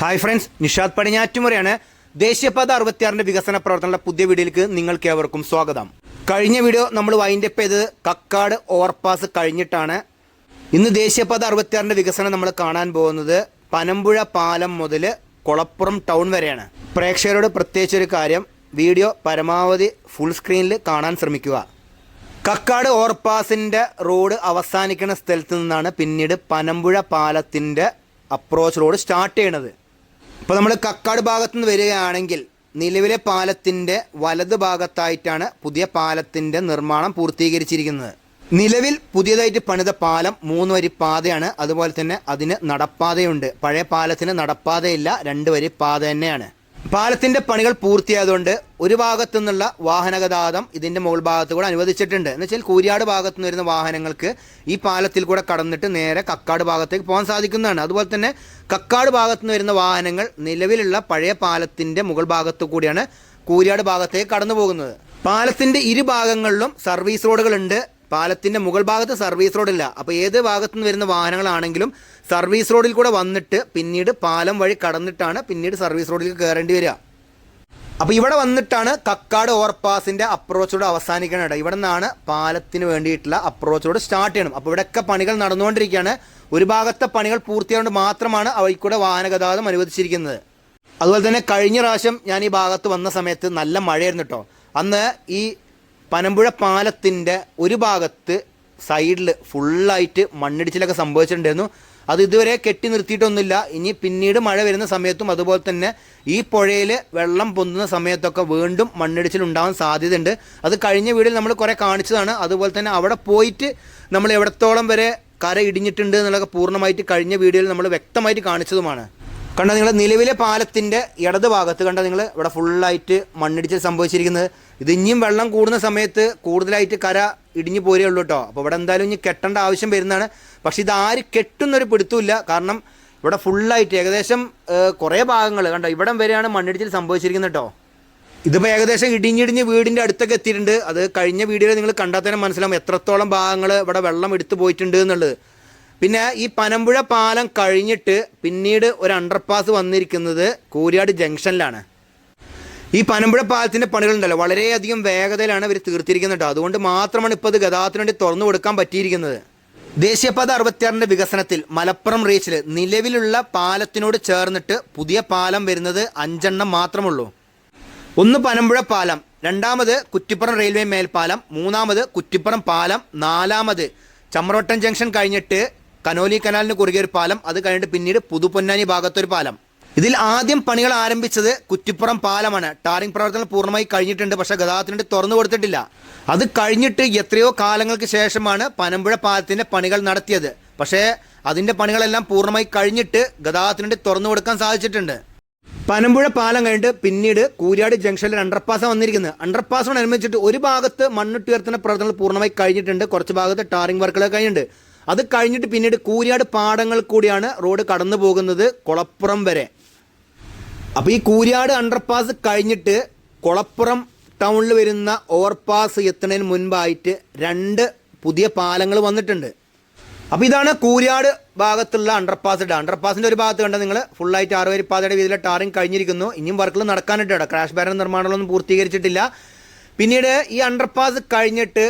Hi friends Nishad പടിഞ്ഞാറ്റുമുറയാണ്. ദേശീയപാത അറുപത്തിയാറിന്റെ വികസന പ്രവർത്തനങ്ങളുടെ പുതിയ വീഡിയോയിലേക്ക് നിങ്ങൾക്ക് ഏവർക്കും സ്വാഗതം. കഴിഞ്ഞ വീഡിയോ നമ്മൾ വൈൻഡ് അപ്പ് ചെയ്തത് കക്കാട് ഓവർപാസ് കഴിഞ്ഞിട്ടാണ്. ഇന്ന് ദേശീയപാത അറുപത്തിയാറിന്റെ വികസനം നമ്മൾ കാണാൻ പോകുന്നത് പനമ്പുഴ പാലം മുതൽ കൊളപ്പുറം ടൗൺ വരെയാണ്. പ്രേക്ഷകരോട് പ്രത്യേകിച്ച് ഒരു കാര്യം വീഡിയോ പരമാവധി ഫുൾ സ്ക്രീനിൽ കാണാൻ ശ്രമിക്കുക. കക്കാട് ഓവർപാസിന്റെ റോഡ് അവസാനിക്കുന്ന സ്ഥലത്ത് നിന്നാണ് പിന്നീട് പനമ്പുഴ പാലത്തിന്റെ അപ്രോച്ച് റോഡ് സ്റ്റാർട്ട് ചെയ്യണത് ഇപ്പോൾ നമ്മൾ കക്കാട് ഭാഗത്തു നിന്ന് വരികയാണെങ്കിൽ നിലവിലെ പാലത്തിന്റെ വലത് ഭാഗത്തായിട്ടാണ് പുതിയ പാലത്തിന്റെ നിർമ്മാണം പൂർത്തീകരിച്ചിരിക്കുന്നത്. നിലവിൽ പുതിയതായിട്ട് പണിത പാലം മൂന്ന് വരി പാതയാണ്. അതുപോലെ തന്നെ അതിന് നടപ്പാതയുണ്ട്. പഴയ പാലത്തിന് നടപ്പാതയില്ല രണ്ട് വരി പാത തന്നെയാണ്. പാലത്തിന്റെ പണികൾ പൂർത്തിയായതുകൊണ്ട് ഒരു ഭാഗത്തു നിന്നുള്ള വാഹന ഗതാഗതം ഇതിന്റെ മുകൾ ഭാഗത്ത് കൂടെ അനുവദിച്ചിട്ടുണ്ട്. എന്ന് വെച്ചാൽ കൂരിയാട് ഭാഗത്തു നിന്ന് വരുന്ന വാഹനങ്ങൾക്ക് ഈ പാലത്തിൽ കൂടെ കടന്നിട്ട് നേരെ കക്കാട് ഭാഗത്തേക്ക് പോകാൻ സാധിക്കുന്നതാണ്. അതുപോലെ തന്നെ കക്കാട് ഭാഗത്തു നിന്ന് വരുന്ന വാഹനങ്ങൾ നിലവിലുള്ള പഴയ പാലത്തിന്റെ മുകൾ ഭാഗത്തു കൂടിയാണ് കൂരിയാട് ഭാഗത്തേക്ക് കടന്നു പോകുന്നത് പാലത്തിന്റെ ഇരു ഭാഗങ്ങളിലും സർവീസ് റോഡുകളുണ്ട്. പാലത്തിന്റെ മുകൾ ഭാഗത്ത് സർവീസ് റോഡില്ല. അപ്പോൾ ഏത് ഭാഗത്തു നിന്ന് വരുന്ന വാഹനങ്ങളാണെങ്കിലും സർവീസ് റോഡിൽ കൂടെ വന്നിട്ട് പിന്നീട് പാലം വഴി കടന്നിട്ടാണ് പിന്നീട് സർവീസ് റോഡിൽ കയറേണ്ടി വരിക. അപ്പോൾ ഇവിടെ വന്നിട്ടാണ് കക്കാട് ഓവർപാസിന്റെ അപ്രോച്ചോട് റോഡ് അവസാനിക്കുന്നത് ഇവിടെ നിന്നാണ് പാലത്തിന് വേണ്ടിയിട്ടുള്ള അപ്രോച്ചോട് സ്റ്റാർട്ട് ചെയ്യണം. അപ്പോൾ ഇവിടെയൊക്കെ പണികൾ നടന്നുകൊണ്ടിരിക്കുകയാണ്. ഒരു ഭാഗത്തെ പണികൾ പൂർത്തിയായതുകൊണ്ട് മാത്രമാണ് അവയ്ക്കൂടെ വാഹന ഗതാഗതം അനുവദിച്ചിരിക്കുന്നത്. അതുപോലെ തന്നെ കഴിഞ്ഞ പ്രാവശ്യം ഞാൻ ഈ ഭാഗത്ത് വന്ന സമയത്ത് നല്ല മഴയായിരുന്നു കേട്ടോ അന്ന് ഈ പനമ്പുഴ പാലത്തിന്റെ ഒരു ഭാഗത്ത് സൈഡിൽ ഫുള്ളായിട്ട് മണ്ണിടിച്ചിലൊക്കെ സംഭവിച്ചിട്ടുണ്ടായിരുന്നു. അത് ഇതുവരെ കെട്ടി നിർത്തിയിട്ടൊന്നുമില്ല. ഇനി പിന്നീട് മഴ വരുന്ന സമയത്തും അതുപോലെ തന്നെ ഈ പുഴയിൽ വെള്ളം പൊന്തുന്ന സമയത്തൊക്കെ വീണ്ടും മണ്ണിടിച്ചിൽ ഉണ്ടാവാൻ സാധ്യതയുണ്ട്. അത് കഴിഞ്ഞ വീഡിയോയിൽ നമ്മൾ കുറേ കാണിച്ചതാണ്. അതുപോലെ തന്നെ അവിടെ പോയിട്ട് നമ്മൾ എവിടത്തോളം വരെ കര ഇടിഞ്ഞിട്ടുണ്ട് എന്നുള്ളതൊക്കെ പൂർണമായിട്ട് കഴിഞ്ഞ വീഡിയോയിൽ നമ്മൾ വ്യക്തമായിട്ട് കാണിച്ചതുമാണ്. കണ്ട നിങ്ങൾ നിലവിലെ പാലത്തിന്റെ ഇടത് ഭാഗത്ത് കണ്ട നിങ്ങൾ ഇവിടെ ഫുള്ളായിട്ട് മണ്ണിടിച്ചിൽ സംഭവിച്ചിരിക്കുന്നത്. ഇത് ഇനിയും വെള്ളം കൂടുന്ന സമയത്ത് കൂടുതലായിട്ട് കര ഇടിഞ്ഞു പോരേ ഉള്ളൂ കേട്ടോ അപ്പോൾ ഇവിടെ എന്തായാലും ഇനി കെട്ടേണ്ട ആവശ്യം വരുന്നതാണ്. പക്ഷേ ഇത് ആര് കെട്ടുന്നൊരു പിടുത്തമില്ല കാരണം ഇവിടെ ഫുള്ളായിട്ട് ഏകദേശം കുറേ ഭാഗങ്ങൾ കണ്ടോ? ഇവിടം വരെയാണ് മണ്ണിടിച്ചിൽ സംഭവിച്ചിരിക്കുന്നത് കേട്ടോ ഇതിപ്പോൾ ഏകദേശം ഇടിഞ്ഞിടിഞ്ഞ് വീടിന്റെ അടുത്തൊക്കെ എത്തിയിട്ടുണ്ട്. അത് കഴിഞ്ഞ വീഡിയോയിൽ നിങ്ങൾ കണ്ടാൽ തന്നെ മനസ്സിലാവും എത്രത്തോളം ഭാഗങ്ങൾ ഇവിടെ വെള്ളം എടുത്തു പോയിട്ടുണ്ട് എന്നുള്ളത്. പിന്നെ ഈ പനമ്പുഴ പാലം കഴിഞ്ഞിട്ട് പിന്നീട് ഒരു അണ്ടർപാസ് വന്നിരിക്കുന്നത് കൂരിയാട് ജംഗ്ഷനിലാണ്. ഈ പനമ്പുഴ പാലത്തിന്റെ പണികളുണ്ടല്ലോ. വളരെയധികം വേഗതയിലാണ് ഇവർ തീർത്തിരിക്കുന്നത് കേട്ടോ. അതുകൊണ്ട് മാത്രമാണ് ഇപ്പോൾ ഇത് ഗതാഗതത്തിന് വേണ്ടി തുറന്നു കൊടുക്കാൻ പറ്റിയിരിക്കുന്നത്. ദേശീയപാത അറുപത്തിയാറിന്റെ വികസനത്തിൽ മലപ്പുറം റീച്ചിൽ നിലവിലുള്ള പാലത്തിനോട് ചേർന്നിട്ട് പുതിയ പാലം വരുന്നത് അഞ്ചെണ്ണം മാത്രമുള്ളൂ. ഒന്ന് പനമ്പുഴ പാലം രണ്ടാമത് കുറ്റിപ്പുറം റെയിൽവേ മേൽപ്പാലം മൂന്നാമത് കുറ്റിപ്പുറം പാലം നാലാമത് ചമ്രവട്ടം ജംഗ്ഷൻ കഴിഞ്ഞിട്ട് കനോലി കനാലിന് കുറുകെ ഒരു പാലം അത് കഴിഞ്ഞിട്ട് പിന്നീട് പുതുപൊന്നാനി ഭാഗത്തൊരു പാലം. ഇതിൽ ആദ്യം പണികൾ ആരംഭിച്ചത് കുറ്റിപ്പുറം പാലമാണ്. ടാറിംഗ് പ്രവർത്തനം പൂർണമായി കഴിഞ്ഞിട്ടുണ്ട് പക്ഷേ ഗതാഗതത്തിനുണ്ട് തുറന്നു കൊടുത്തിട്ടില്ല. അത് കഴിഞ്ഞിട്ട് എത്രയോ കാലങ്ങൾക്ക് ശേഷമാണ് പനമ്പുഴ പാലത്തിന്റെ പണികൾ നടത്തിയത്. പക്ഷേ അതിന്റെ പണികളെല്ലാം പൂർണമായി കഴിഞ്ഞിട്ട് ഗതാഗതത്തിനുണ്ട് തുറന്നു കൊടുക്കാൻ സാധിച്ചിട്ടുണ്ട്. പനമ്പുഴ പാലം കഴിഞ്ഞിട്ട് പിന്നീട് കൂരിയാട് ജംഗ്ഷനിൽ അണ്ടർപാസ് വന്നിരിക്കുന്നത്. അണ്ടർപാസിനോടനുബന്ധിച്ചിട്ട് ഒരു ഭാഗത്ത് മണ്ണിട്ടുയർത്തുന്ന പ്രവർത്തനങ്ങൾ പൂർണമായി കഴിഞ്ഞിട്ടുണ്ട്. കുറച്ച് ഭാഗത്ത് ടാറിംഗ് വർക്കുകൾ കഴിഞ്ഞിട്ടുണ്ട്. അത് കഴിഞ്ഞിട്ട് പിന്നീട് കൂരിയാട് പാടങ്ങൾ കൂടിയാണ് റോഡ് കടന്നു പോകുന്നത് കുളപ്പുറം വരെ. അപ്പോൾ ഈ കൂരിയാട് അണ്ടർപാസ് കഴിഞ്ഞിട്ട് കുളപ്പുറം ടൗണിൽ വരുന്ന ഓവർപാസ് എത്തുന്നതിന് മുൻപായിട്ട് രണ്ട് പുതിയ പാലങ്ങൾ വന്നിട്ടുണ്ട്. അപ്പോൾ ഇതാണ് കൂരിയാട് ഭാഗത്തുള്ള അണ്ടർപാസ് ഇട അണ്ടർപാസിന്റെ ഒരു ഭാഗത്ത് കണ്ട നിങ്ങൾ ഫുള്ളായിട്ട് ആറുവരി പാതയുടെ വീതിയിലെ ടാറിങ് കഴിഞ്ഞിരിക്കുന്നു. ഇനിയും വർക്കുകൾ നടക്കാനിട്ട് ഇട ക്രാഷ് ബാരൻ നിർമ്മാണങ്ങളൊന്നും പൂർത്തീകരിച്ചിട്ടില്ല. പിന്നീട് ഈ അണ്ടർപാസ് കഴിഞ്ഞിട്ട്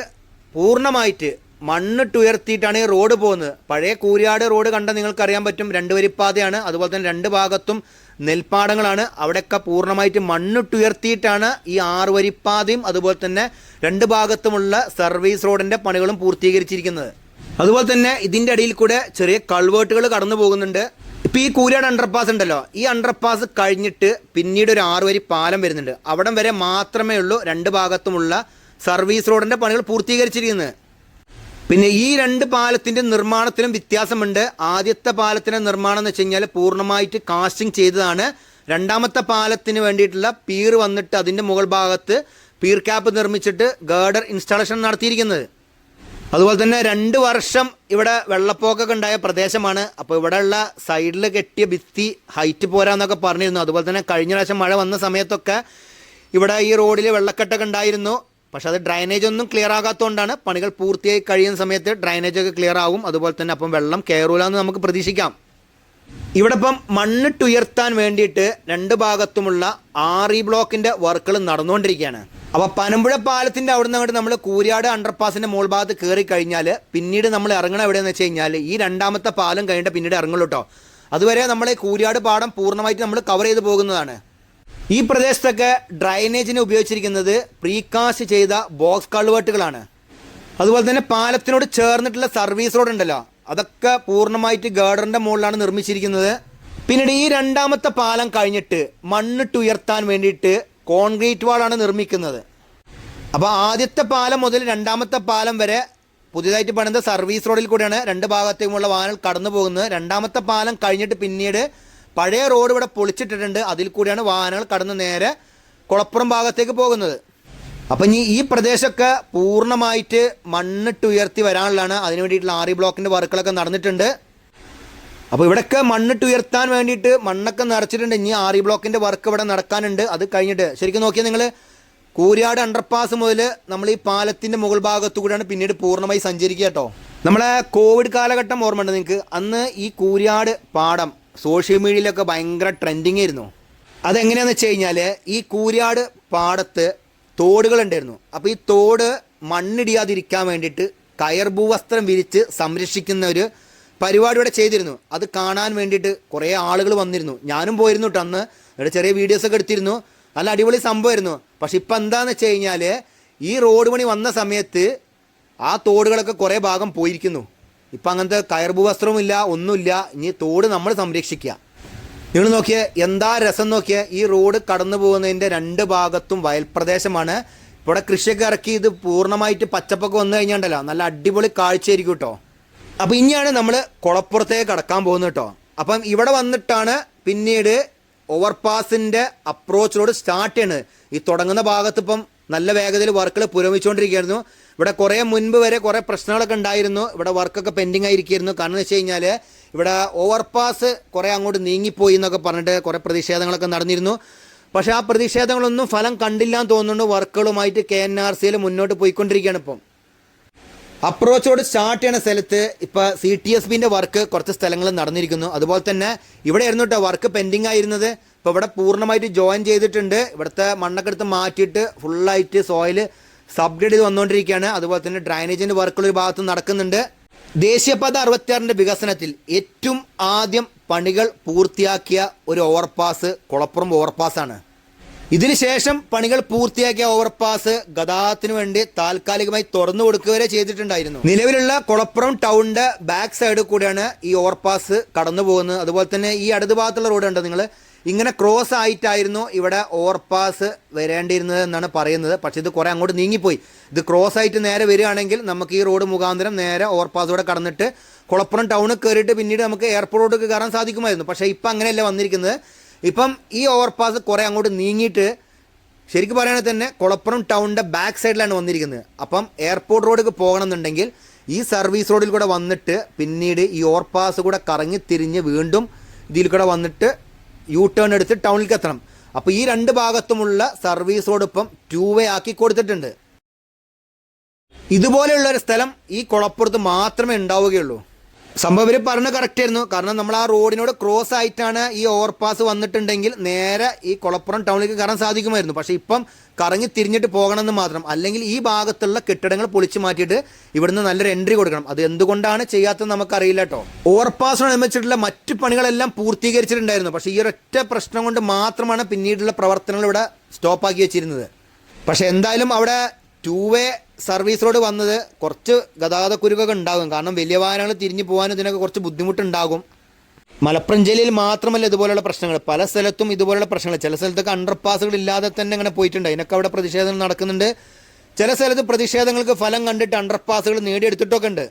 പൂർണമായിട്ട് മണ്ണിട്ടുയർത്തിയിട്ടാണ് ഈ റോഡ് പോകുന്നത്. പഴയ കൂരിയാട് റോഡ് കണ്ട നിങ്ങൾക്കറിയാൻ പറ്റും. രണ്ട് വരിപ്പാതയാണ്. അതുപോലെ തന്നെ രണ്ട് ഭാഗത്തും നെൽപ്പാടങ്ങളാണ്. അവിടെയൊക്കെ പൂർണമായിട്ട് മണ്ണിട്ടുയർത്തിയിട്ടാണ് ഈ ആറ് വരിപ്പാതയും അതുപോലെ തന്നെ രണ്ട് ഭാഗത്തുമുള്ള സർവീസ് റോഡിന്റെ പണികളും പൂർത്തീകരിച്ചിരിക്കുന്നത്. അതുപോലെ തന്നെ ഇതിന്റെ അടിയിൽ കൂടെ ചെറിയ കൾവേർട്ടുകൾ കടന്നു പോകുന്നുണ്ട്. ഇപ്പോൾ ഈ കൂരിയാട് അണ്ടർപാസ് ഉണ്ടല്ലോ. ഈ അണ്ടർപാസ് കഴിഞ്ഞിട്ട് പിന്നീട് ഒരു ആറ് വരി പാലം വരുന്നുണ്ട്. അവിടം വരെ മാത്രമേ ഉള്ളൂ രണ്ട് ഭാഗത്തുമുള്ള സർവീസ് റോഡിന്റെ പണികൾ പൂർത്തീകരിച്ചിരിക്കുന്നത്. പിന്നെ ഈ രണ്ട് പാലത്തിന്റെ നിർമ്മാണത്തിനും വ്യത്യാസമുണ്ട്. ആദ്യത്തെ പാലത്തിന്റെ നിർമ്മാണം എന്ന് വെച്ച് കഴിഞ്ഞാൽ പൂർണമായിട്ട് കാസ്റ്റിംഗ് ചെയ്തതാണ്. രണ്ടാമത്തെ പാലത്തിന് വേണ്ടിയിട്ടുള്ള പീർ വന്നിട്ട് അതിന്റെ മുകൾ ഭാഗത്ത് പീർ ക്യാപ്പ് നിർമ്മിച്ചിട്ട് ഗേഡർ ഇൻസ്റ്റാളേഷൻ നടത്തിയിരിക്കുന്നത്. അതുപോലെ തന്നെ രണ്ട് വർഷം ഇവിടെ വെള്ളപ്പൊക്കമൊക്കെ ഉണ്ടായ പ്രദേശമാണ്. അപ്പോൾ ഇവിടെയുള്ള സൈഡിൽ കെട്ടിയ ഭിത്തി ഹൈറ്റ് പോരാന്നൊക്കെ പറഞ്ഞിരുന്നു. അതുപോലെ തന്നെ കഴിഞ്ഞ പ്രാവശ്യം മഴ വന്ന സമയത്തൊക്കെ ഇവിടെ ഈ റോഡിൽ വെള്ളക്കെട്ടൊക്കെ ഉണ്ടായിരുന്നു. പക്ഷെ അത് ഡ്രൈനേജ് ഒന്നും ക്ലിയർ ആകാത്തതുകൊണ്ടാണ് പണികൾ പൂർത്തിയായി കഴിയുന്ന സമയത്ത് ഡ്രൈനേജ് ഒക്കെ ക്ലിയർ ആകും അതുപോലെ തന്നെ അപ്പം വെള്ളം കയറൂല എന്ന് നമുക്ക് പ്രതീക്ഷിക്കാം. ഇവിടെ ഇപ്പം മണ്ണിട്ടുയർത്താൻ വേണ്ടിയിട്ട് രണ്ട് ഭാഗത്തുമുള്ള ആറി ബ്ലോക്കിന്റെ വർക്കുകൾ നടന്നുകൊണ്ടിരിക്കുകയാണ്. അപ്പോൾ പനമ്പുഴ പാലത്തിന്റെ അവിടെ നിന്ന് നമ്മൾ കൂരിയാട് അണ്ടർപാസിന്റെ മോൾ ഭാഗത്ത് കയറി കഴിഞ്ഞാൽ പിന്നീട് നമ്മൾ ഇറങ്ങണം എവിടെയെന്ന് വെച്ച് കഴിഞ്ഞാൽ ഈ രണ്ടാമത്തെ പാലം കഴിഞ്ഞിട്ട് പിന്നീട് ഇറങ്ങുള്ളൂ കേട്ടോ. അതുവരെ നമ്മൾ കൂരിയാട് പാടം പൂർണമായിട്ട് നമ്മൾ കവർ ചെയ്ത് പോകുന്നതാണ്. ഈ പ്രദേശത്തൊക്കെ ഡ്രൈനേജിന് ഉപയോഗിച്ചിരിക്കുന്നത് പ്രീകാസ്റ്റ് ചെയ്ത ബോക്സ് കൾവേർട്ടുകളാണ് അതുപോലെ തന്നെ പാലത്തിനോട് ചേർന്നിട്ടുള്ള സർവീസ് റോഡ് ഉണ്ടല്ലോ അതൊക്കെ പൂർണമായിട്ട് ഗേഡറിന്റെ മുകളിലാണ് നിർമ്മിച്ചിരിക്കുന്നത്. പിന്നീട് ഈ രണ്ടാമത്തെ പാലം കഴിഞ്ഞിട്ട് മണ്ണിട്ടുയർത്താൻ വേണ്ടിയിട്ട് കോൺക്രീറ്റ് വാളാണ് നിർമ്മിക്കുന്നത്. അപ്പോൾ ആദ്യത്തെ പാലം മുതൽ രണ്ടാമത്തെ പാലം വരെ പുതിയതായിട്ട് പണിത സർവീസ് റോഡിൽ കൂടിയാണ് രണ്ട് ഭാഗത്തേക്കുമുള്ള വാഹനങ്ങൾ കടന്നു പോകുന്നത് രണ്ടാമത്തെ പാലം കഴിഞ്ഞിട്ട് പിന്നീട് പഴയ റോഡ് ഇവിടെ പൊളിച്ചിട്ടിട്ടുണ്ട്. അതിൽ കൂടിയാണ് വാഹനങ്ങൾ കടന്ന് നേരെ കുളപ്പുറം ഭാഗത്തേക്ക് പോകുന്നത്. അപ്പം ഇനി ഈ പ്രദേശമൊക്കെ പൂർണമായിട്ട് മണ്ണിട്ട് ഉയർത്തി വരാനുള്ളതാണ്. അതിന് വേണ്ടിയിട്ടുള്ള ആറി ബ്ലോക്കിന്റെ വർക്കുകളൊക്കെ നടന്നിട്ടുണ്ട്. അപ്പോൾ ഇവിടെയൊക്കെ മണ്ണിട്ട് ഉയർത്താൻ വേണ്ടിയിട്ട് മണ്ണൊക്കെ നിറച്ചിട്ടുണ്ട്. ഇനി ആറി ബ്ലോക്കിന്റെ വർക്ക് ഇവിടെ നടക്കാനുണ്ട്. അത് കഴിഞ്ഞിട്ട് ശരിക്കും നോക്കിയാൽ നിങ്ങൾ കൂരിയാട് അണ്ടർപാസ് മുതൽ നമ്മൾ ഈ പാലത്തിന്റെ മുകൾ ഭാഗത്തു കൂടെയാണ് പിന്നീട് പൂർണമായി സഞ്ചരിക്കുക കേട്ടോ. നമ്മളെ കോവിഡ് കാലഘട്ടം ഓർമ്മയുണ്ട് നിങ്ങൾക്ക്? അന്ന് ഈ കൂരിയാട് പാടം സോഷ്യൽ മീഡിയയിലൊക്കെ ഭയങ്കര ട്രെൻഡിങ് ആയിരുന്നു. അതെങ്ങനെയാണെന്ന് വെച്ച് കഴിഞ്ഞാൽ ഈ കൂരിയാട് പാടത്ത് തോടുകൾ ഉണ്ടായിരുന്നു അപ്പോൾ ഈ തോട് മണ്ണിടിയാതിരിക്കാൻ വേണ്ടിയിട്ട് കയർഭൂ വസ്ത്രം വിരിച്ച് സംരക്ഷിക്കുന്ന ഒരു പരിപാടി ഇവിടെ ചെയ്തിരുന്നു. അത് കാണാൻ വേണ്ടിയിട്ട് കുറേ ആളുകൾ വന്നിരുന്നു. ഞാനും പോയിരുന്നു കേട്ടോ അന്ന്. ഇവിടെ ചെറിയ വീഡിയോസൊക്കെ എടുത്തിരുന്നു. നല്ല അടിപൊളി സംഭവമായിരുന്നു. പക്ഷെ ഇപ്പം എന്താണെന്ന് വെച്ച് കഴിഞ്ഞാൽ ഈ റോഡ് പണി വന്ന സമയത്ത് ആ തോടുകളൊക്കെ കുറേ ഭാഗം പോയിരിക്കുന്നു. ഇപ്പം അങ്ങനത്തെ കയർഭൂവസ്ത്രവുമില്ല ഒന്നുമില്ല. ഇനി തോട് നമ്മൾ സംരക്ഷിക്കുക. നിങ്ങൾ നോക്കിയേ എന്താ രസം നോക്കിയേ ഈ റോഡ് കടന്നു പോകുന്നതിന്റെ രണ്ട് ഭാഗത്തും വയൽപ്രദേശമാണ്. ഇവിടെ കൃഷിയൊക്കെ ഇറക്കി ഇത് പൂർണമായിട്ട് പച്ചപ്പൊക്കെ വന്നു കഴിഞ്ഞാണ്ടല്ലോ. നല്ല അടിപൊളി കാഴ്ചയായിരിക്കും കേട്ടോ. അപ്പോൾ ഇനിയാണ് നമ്മൾ കുളപ്പുറത്തേക്ക് കടക്കാൻ പോകുന്നത് കേട്ടോ. അപ്പം ഇവിടെ വന്നിട്ടാണ് പിന്നീട് ഓവർപാസിന്റെ അപ്രോച്ച് റോഡ് സ്റ്റാർട്ട് ചെയ്യണത്. ഈ തുടങ്ങുന്ന ഭാഗത്ത് ഇപ്പം നല്ല വേഗതയിൽ വർക്കുകൾ പുരോഗമിച്ചുകൊണ്ടിരിക്കുകയായിരുന്നു. ഇവിടെ കുറേ മുൻപ് വരെ കുറേ പ്രശ്നങ്ങളൊക്കെ ഉണ്ടായിരുന്നു. ഇവിടെ വർക്കൊക്കെ പെൻഡിങ് ആയിരിക്കുന്നു. കാരണം എന്ന് വെച്ച് കഴിഞ്ഞാൽ ഇവിടെ ഓവർപാസ് കുറേ അങ്ങോട്ട് നീങ്ങിപ്പോയി എന്നൊക്കെ പറഞ്ഞിട്ട് കുറേ പ്രതിഷേധങ്ങളൊക്കെ നടന്നിരുന്നു. പക്ഷേ ആ പ്രതിഷേധങ്ങളൊന്നും ഫലം കണ്ടില്ല എന്ന് തോന്നുന്നുണ്ട്. വർക്കുകളുമായിട്ട് കെ എൻ ആർ സിയിൽ മുന്നോട്ട് പോയിക്കൊണ്ടിരിക്കുകയാണ് ഇപ്പം. അപ്രോച്ചോട് സ്റ്റാർട്ട് ചെയ്യുന്ന സ്ഥലത്ത് ഇപ്പോൾ സി ടി എസ് ബിന്റെ വർക്ക് കുറച്ച് സ്ഥലങ്ങളിൽ നടന്നിരിക്കുന്നു. അതുപോലെ തന്നെ ഇവിടെ ആയിരുന്നു കേട്ടോ വർക്ക് പെൻഡിങ് ആയിരുന്നത്. ഇപ്പോൾ ഇവിടെ പൂർണമായിട്ട് ജോയിൻ ചെയ്തിട്ടുണ്ട്. ഇവിടുത്തെ മണ്ണൊക്കെ എടുത്ത് മാറ്റിയിട്ട് ഫുള്ളായിട്ട് സോയിൽ സബ്ഗ്രേഡ് ചെയ്ത് വന്നുകൊണ്ടിരിക്കുകയാണ് അതുപോലെ തന്നെ ഡ്രൈനേജിന്റെ വർക്കുകൾ ഒരു ഭാഗത്ത് നടക്കുന്നുണ്ട്. ദേശീയപാത അറുപത്തിയാറിന്റെ വികസനത്തിൽ ഏറ്റവും ആദ്യം പണികൾ പൂർത്തിയാക്കിയ ഒരു ഓവർപാസ് കുളപ്പുറം ഓവർപാസാണ് ഇതിനുശേഷം പണികൾ പൂർത്തിയാക്കിയ ഓവർപാസ് ഗതാഗതത്തിന് വേണ്ടി താൽക്കാലികമായി തുറന്നു കൊടുക്കുക വരെ ചെയ്തിട്ടുണ്ടായിരുന്നു. നിലവിലുള്ള കുളപ്പുറം ടൗണിന്റെ ബാക്ക് സൈഡിൽ കൂടിയാണ് ഈ ഓവർപാസ് കടന്നു പോകുന്നത് അതുപോലെ തന്നെ ഈ അടുത്ത ഭാഗത്തുള്ള റോഡ് ഉണ്ട് നിങ്ങൾ? ഇങ്ങനെ ക്രോസ് ആയിട്ടായിരുന്നു ഇവിടെ ഓവർപാസ് വരേണ്ടിയിരുന്നത് എന്നാണ് പറയുന്നത്. പക്ഷേ ഇത് കുറേ അങ്ങോട്ട് നീങ്ങിപ്പോയി. ഇത് ക്രോസ് ആയിട്ട് നേരെ വരികയാണെങ്കിൽ നമുക്ക് ഈ റോഡ് മുഖാന്തരം നേരെ ഓവർപാസോടെ കടന്നിട്ട് കുളപ്പുറം ടൗണിൽ കയറിയിട്ട് പിന്നീട് നമുക്ക് എയർപോർട്ടിലേക്ക് കയറാൻ സാധിക്കുമായിരുന്നു. പക്ഷേ ഇപ്പം അങ്ങനെയല്ല വന്നിരിക്കുന്നത്. ഇപ്പം ഈ ഓവർപാസ് കുറേ അങ്ങോട്ട് നീങ്ങിയിട്ട് ശരിക്കും പറയുകയാണെങ്കിൽ തന്നെ കുളപ്പുറം ടൗണിന്റെ ബാക്ക് സൈഡിലാണ് വന്നിരിക്കുന്നത്. അപ്പം എയർപോർട്ട് റോഡിലേക്ക് പോകണമെന്നുണ്ടെങ്കിൽ ഈ സർവീസ് റോഡിൽ കൂടെ വന്നിട്ട് പിന്നീട് ഈ ഓവർപാസ് കൂടെ കറങ്ങി തിരിഞ്ഞ് വീണ്ടും ഇതിൽ കൂടെ വന്നിട്ട് യു ടേൺ എടുത്ത് ടൗണിലേക്ക് എത്തണം അപ്പോൾ ഈ രണ്ട് ഭാഗത്തുമുള്ള സർവീസ് റോഡ് ഇപ്പം ടൂ വേ ആക്കി കൊടുത്തിട്ടുണ്ട്. ഇതുപോലെയുള്ള ഒരു സ്ഥലം ഈ കുളപ്പുറത്ത് മാത്രമേ ഉണ്ടാവുകയുള്ളൂ. സംഭവം ഇവർ പറഞ്ഞ കറക്റ്റ് ആയിരുന്നു. കാരണം നമ്മൾ ആ റോഡിനോട് ക്രോസ് ആയിട്ടാണ് ഈ ഓവർപാസ് വന്നിട്ടുണ്ടെങ്കിൽ നേരെ ഈ കുളപ്പുറം ടൗണിലേക്ക് കയറാൻ സാധിക്കുമായിരുന്നു. പക്ഷേ ഇപ്പം കറങ്ങി തിരിഞ്ഞിട്ട് പോകണമെന്ന് മാത്രം. അല്ലെങ്കിൽ ഈ ഭാഗത്തുള്ള കെട്ടിടങ്ങൾ പൊളിച്ചു മാറ്റിയിട്ട് ഇവിടുന്ന് നല്ലൊരു എൻട്രി കൊടുക്കണം. അത് എന്തുകൊണ്ടാണ് ചെയ്യാത്തത് നമുക്കറിയില്ല കേട്ടോ. ഓവർപാസിനോടനുബന്ധിച്ചിട്ടുള്ള മറ്റു പണികളെല്ലാം പൂർത്തീകരിച്ചിട്ടുണ്ടായിരുന്നു. പക്ഷേ ഈ ഒരൊറ്റ പ്രശ്നം കൊണ്ട് മാത്രമാണ് പിന്നീടുള്ള പ്രവർത്തനങ്ങൾ ഇവിടെ സ്റ്റോപ്പാക്കി വെച്ചിരുന്നത്. പക്ഷേ എന്തായാലും അവിടെ ടൂ വേ സർവീസ് റോഡ് വന്നത് കുറച്ച് ഗതാഗത കുരുക്കൊക്കെ ഉണ്ടാകും. കാരണം വലിയ വാഹനങ്ങൾ തിരിഞ്ഞു പോകാനും ഇതിനൊക്കെ കുറച്ച് ബുദ്ധിമുട്ടുണ്ടാകും. മലപ്പുറം ജില്ലയിൽ മാത്രമല്ല ഇതുപോലുള്ള പ്രശ്നങ്ങൾ. പല സ്ഥലത്തും ഇതുപോലുള്ള പ്രശ്നങ്ങൾ. ചില സ്ഥലത്തൊക്കെ അണ്ടർപാസുകൾ ഇല്ലാതെ തന്നെ ഇങ്ങനെ പോയിട്ടുണ്ട്. അതിനൊക്കെ അവിടെ പ്രതിഷേധങ്ങൾ നടക്കുന്നുണ്ട്. ചില സ്ഥലത്ത് പ്രതിഷേധങ്ങൾക്ക് ഫലം കണ്ടിട്ട് അണ്ടർപാസുകൾ നേടിയെടുത്തിട്ടൊക്കെ ഉണ്ട്.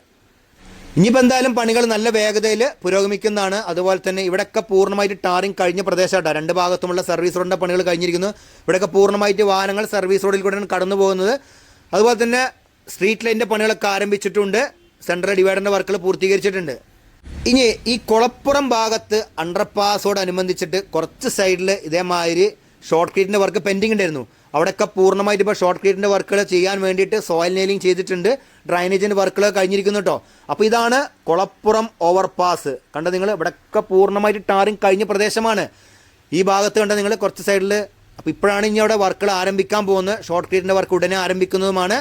ഇനിയിപ്പോൾ എന്തായാലും പണികൾ നല്ല വേഗതയിൽ പുരോഗമിക്കുന്നതാണ്. അതുപോലെ തന്നെ ഇവിടെയൊക്കെ പൂർണമായിട്ട് ടാറിങ് കഴിഞ്ഞ പ്രദേശമായിട്ടാണ് രണ്ട് ഭാഗത്തുമുള്ള സർവീസ് റോഡിന്റെ പണികൾ കഴിഞ്ഞിരിക്കുന്നു. ഇവിടെയൊക്കെ പൂർണമായിട്ട് വാഹനങ്ങൾ സർവീസ് റോഡിൽ കൂടെയാണ് കടന്നു പോകുന്നത്. അതുപോലെ തന്നെ സ്ട്രീറ്റ് ലൈന്റെ പണികളൊക്കെ ആരംഭിച്ചിട്ടുണ്ട്. സെൻട്രൽ ഡിവൈഡറിന്റെ വർക്കുകൾ പൂർത്തീകരിച്ചിട്ടുണ്ട്. ഇനി ഈ കുളപ്പുറം ഭാഗത്ത് അണ്ടർപാസോടനുബന്ധിച്ചിട്ട് കുറച്ച് സൈഡിൽ ഇതേമാതിരി ഷോർട്ട് ക്രീറ്റിന്റെ വർക്ക് പെൻഡിങ് ഉണ്ടായിരുന്നു. അവിടെയൊക്കെ പൂർണമായിട്ട് ഇപ്പോൾ ഷോർട്ട് ക്രീറ്റിന്റെ വർക്കുകൾ ചെയ്യാൻ വേണ്ടിയിട്ട് സോയിൽ നെയിലിംഗ് ചെയ്തിട്ടുണ്ട്. ഡ്രൈനേജിന്റെ വർക്കുകൾ കഴിഞ്ഞിരിക്കുന്നു കേട്ടോ അപ്പോൾ ഇതാണ് കുളപ്പുറം ഓവർപാസ് കണ്ട നിങ്ങൾ ഇവിടെയൊക്കെ പൂർണമായിട്ട് ടാറിങ് കഴിഞ്ഞ പ്രദേശമാണ്. ഈ ഭാഗത്ത് കണ്ട നിങ്ങൾ കുറച്ച് സൈഡിൽ അപ്പോൾ ഇപ്പോഴാണ് ഇനി അവിടെ വർക്കുകൾ ആരംഭിക്കാൻ പോകുന്നത്. ഷോർട്ട് ക്രീറ്റിന്റെ വർക്ക് ഉടനെ ആരംഭിക്കുന്നതുമാണ്.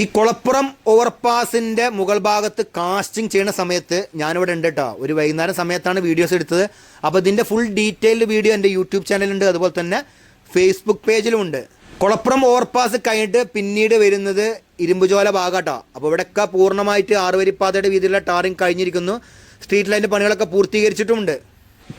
ഈ കുളപ്പുറം ഓവർപാസിന്റെ മുകൾ ഭാഗത്ത് കാസ്റ്റിംഗ് ചെയ്യുന്ന സമയത്ത് ഞാനിവിടെ ഉണ്ട് കേട്ടോ ഒരു വൈകുന്നേരം സമയത്താണ് വീഡിയോസ് എടുത്തത്. അപ്പോൾ ഇതിന്റെ ഫുൾ ഡീറ്റെയിൽഡ് വീഡിയോ എന്റെ യൂട്യൂബ് ചാനലുണ്ട് അതുപോലെ തന്നെ ഫേസ്ബുക്ക് പേജിലുമുണ്ട് കുളപ്പുറം ഓവർപാസ് കഴിഞ്ഞിട്ട് പിന്നീട് വരുന്നത് ഇരുമ്പുചോല ഭാഗാട്ടോ. അപ്പോൾ ഇവിടെയൊക്കെ പൂർണമായിട്ട് ആറുവരിപ്പാതയുടെ വീതിയിലുള്ള ടാറിങ് കഴിഞ്ഞിരിക്കുന്നു. സ്ട്രീറ്റ് ലൈന്റെ പണികളൊക്കെ പൂർത്തീകരിച്ചിട്ടുമുണ്ട്.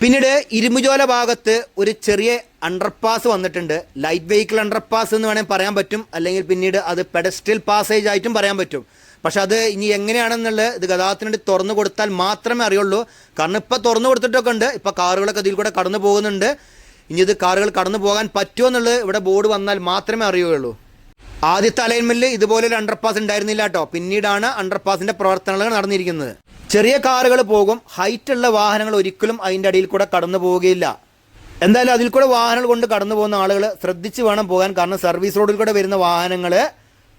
പിന്നീട് ഇരുമ്പുചോല ഭാഗത്ത് ഒരു ചെറിയ അണ്ടർപാസ് വന്നിട്ടുണ്ട്. ലൈറ്റ് വെഹിക്കിൾ അണ്ടർപാസ് എന്ന് വേണമെങ്കിൽ പറയാൻ പറ്റും. അല്ലെങ്കിൽ പിന്നീട് അത് പെഡസ്ട്രിയൽ പാസേജ് ആയിട്ടും പറയാൻ പറ്റും. പക്ഷെ അത് ഇനി എങ്ങനെയാണെന്നുള്ളത് ഇത് ഗതാഗതത്തിന് തുറന്നു കൊടുത്താൽ മാത്രമേ അറിയുള്ളൂ. കാരണം ഇപ്പോൾ തുറന്നു കൊടുത്തിട്ടൊക്കെ ഉണ്ട്. ഇപ്പോൾ കാറുകളൊക്കെ ഇതിൽ കൂടെ കടന്നു പോകുന്നുണ്ട്. ഇനി ഇത് കാറുകൾ കടന്നു പോകാൻ പറ്റുമോ എന്നുള്ളത് ഇവിടെ ബോർഡ് വന്നാൽ മാത്രമേ അറിയുകയുള്ളൂ. ആദ്യത്തെ അലൈൻമെന്റിൽ ഇതുപോലെ ഒരു അണ്ടർപാസ് ഉണ്ടായിരുന്നില്ല കേട്ടോ. പിന്നീടാണ് അണ്ടർപാസിന്റെ പ്രവർത്തനങ്ങൾ നടന്നിരിക്കുന്നത്. ചെറിയ കാറുകൾ പോകും ഹൈറ്റ് ഉള്ള വാഹനങ്ങൾ ഒരിക്കലും അതിന്റെ അടിയിൽ കൂടെ കടന്നു പോവുകയില്ല. എന്തായാലും അതിൽ കൂടെ വാഹനങ്ങൾ കൊണ്ട് കടന്നു പോകുന്ന ആളുകൾ ശ്രദ്ധിച്ച് വേണം പോകാൻ. കാരണം സർവീസ് റോഡിൽ കൂടെ വരുന്ന വാഹനങ്ങൾ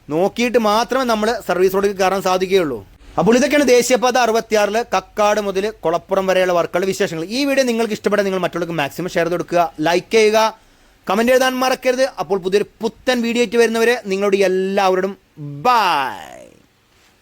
നോക്കിയിട്ട് മാത്രമേ നമ്മൾ സർവീസ് റോഡിൽ കയറാൻ സാധിക്കുകയുള്ളൂ. അപ്പോൾ ഇതൊക്കെയാണ് ദേശീയപാത അറുപത്തിയാറിൽ കക്കാട് മുതൽ കുളപ്പുറം വരെയുള്ള വർക്കുകൾ വിശേഷങ്ങൾ. ഈ വീഡിയോ നിങ്ങൾക്ക് ഇഷ്ടപ്പെട്ടാൽ നിങ്ങൾ മറ്റുള്ളവർക്ക് മാക്സിമം ഷെയർ ചെയ്ത് കൊടുക്കുക ലൈക്ക് ചെയ്യുക കമന്റ് എഴുതാൻ മറക്കരുത്. അപ്പോൾ പുതിയൊരു പുത്തൻ വീഡിയോ ആയിട്ട് വരുന്നവരെ നിങ്ങളോട് എല്ലാവരോടും ബൈ